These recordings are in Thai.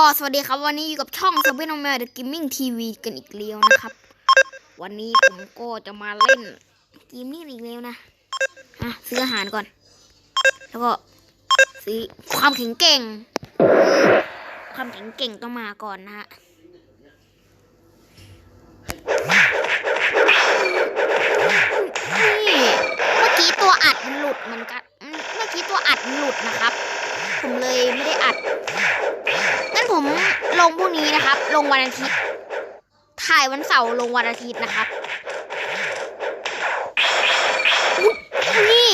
ก็สวัสดีครับวันนี้อยู่กับช่อง s u b w a y n o m a d The Gaming TV กันอีกแล้วนะครับ วันนี้ผมก็จะมาเล่นเกมนี้อีกแล้วนะอะซื้ออาหารก่อน แล้วก็ซื้อความแข็งเก่ง ความแข็งเก่งต้องมาก่อนนะฮะนี่เมื่อกี้ตัวอัดมันหลุดเหมือนกันเมื่อกี้ตัวอัดมันหลุดนะครับ ผมเลยไม่ได้อัด งั้นผมลงพรุ่งนี้นะครับ ลงวันอาทิตย์ ถ่ายวันเสาร์ลงวันอาทิตย์นะครับ นี่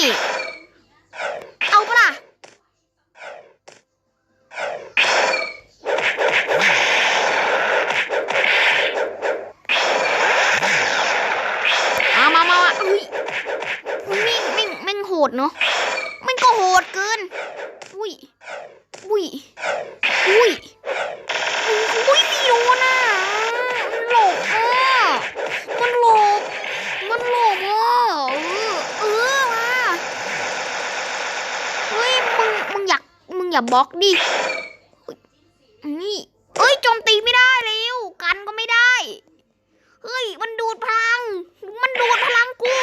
เอาปะล่ะมามามามาอุ้ยอุ้ยแม่งม่งม่งโหดเนาะม่งก็โหดเกิน อุ้ย อุ้ย อุ้ย อุ้ยมีโดนอะมันหลบอะมันหลบ มันหลบอะเออ เออมาเฮ้ย มึง มึงอยาก มึงอย่าบล็อกดิ นี่เอ้ยโจมตีไม่ได้เร็วกันก็ไม่ได้ เฮ้ย มันดูดพลัง มันดูดพลังกู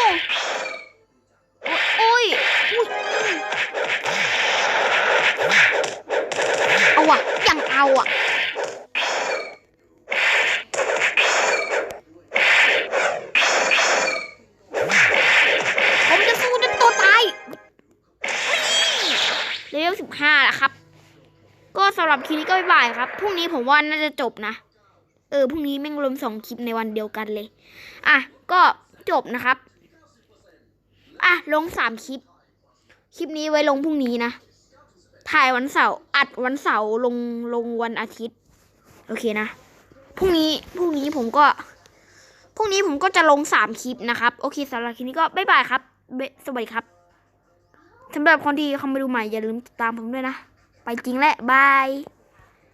อาอะยังเอาอะผมจะสู้จนตัวตายเลเวลสิบห้าแล้วครับ ก็สำหรับคลิปนี้ก็บ๊ายบายครับพรุ่งนี้ผมว่าน่าจะจบนะเออพรุ่งนี้แม่งรวมสองคลิปในวันเดียวกันเลย อะ ก็จบนะครับ อะ ลงสามคลิป คลิปนี้ไว้ลงพรุ่งนี้นะ ถ่ายวันเสาร์อัดวันเสาร์ลงลงวันอาทิตย์ โอเคนะพรุ่งนี้พรุ่งนี้ผมก็พรุ่งนี้ผมก็จะลงสามคลิปนะครับ โอเคสำหรับคลิปนี้ก็บ๊ายบายครับสวัสดีครับสำหรับคนที่เข้ามาดูใหม่อย่าลืมติดตามผมด้วยนะ ไปจริงแหละบาย